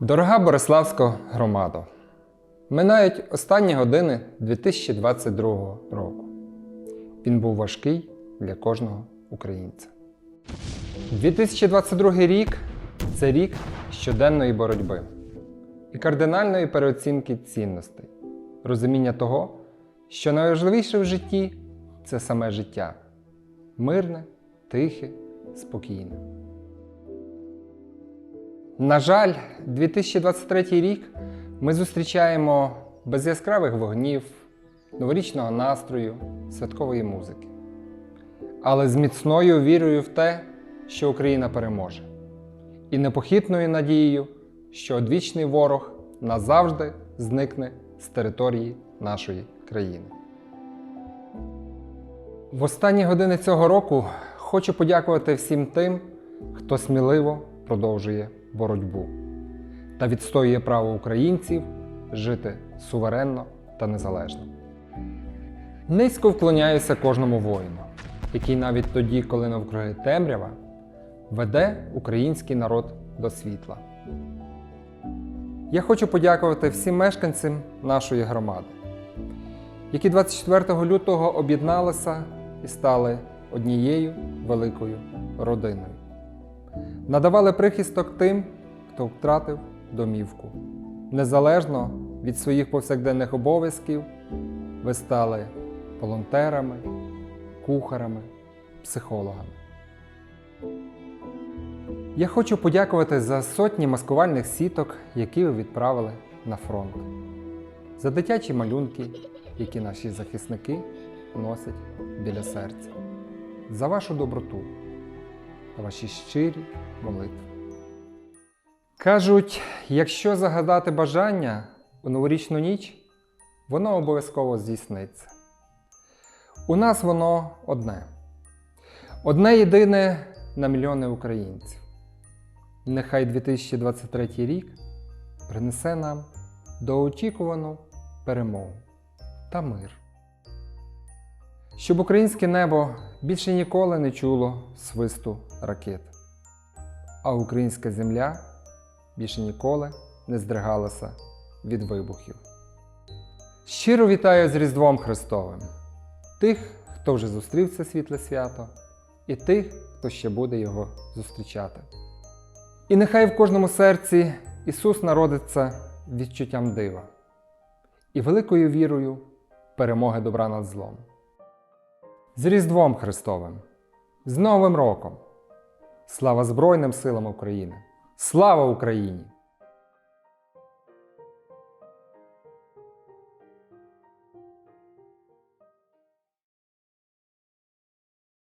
Дорога Бориславська громадо, минають останні години 2022 року. Він був важкий для кожного українця. 2022 рік це рік щоденної боротьби і кардинальної переоцінки цінностей, розуміння того, що найважливіше в житті це саме життя мирне, тихе, спокійне. На жаль, 2023 рік ми зустрічаємо без яскравих вогнів, новорічного настрою, святкової музики. Але з міцною вірою в те, що Україна переможе, і непохитною надією, що одвічний ворог назавжди зникне з території нашої країни. В останні години цього року хочу подякувати всім тим, хто сміливо продовжує боротьбу та відстоює право українців жити суверенно та незалежно. Низько вклоняюся кожному воїну, який навіть тоді, коли навкруги темрява, веде український народ до світла. Я хочу подякувати всім мешканцям нашої громади, які 24 лютого об'єдналися і стали однією великою родиною. Надавали прихисток тим, хто втратив домівку. Незалежно від своїх повсякденних обов'язків, ви стали волонтерами, кухарами, психологами. Я хочу подякувати за сотні маскувальних сіток, які ви відправили на фронт, за дитячі малюнки, які наші захисники носять біля серця, за вашу доброту ваші щирі молитви. Кажуть, якщо загадати бажання у новорічну ніч, воно обов'язково здійсниться. У нас воно одне. Одне єдине на мільйони українців. Нехай 2023 рік принесе нам довгоочікувану перемогу та мир. Щоб українське небо більше ніколи не чуло свисту ракет, а українська земля більше ніколи не здригалася від вибухів. Щиро вітаю з Різдвом Христовим тих, хто вже зустрів це світле свято, і тих, хто ще буде його зустрічати. І нехай в кожному серці Ісус народиться відчуттям дива і великою вірою перемоги добра над злом. З Різдвом Христовим, з Новим роком! Слава Збройним силам України! Слава Україні!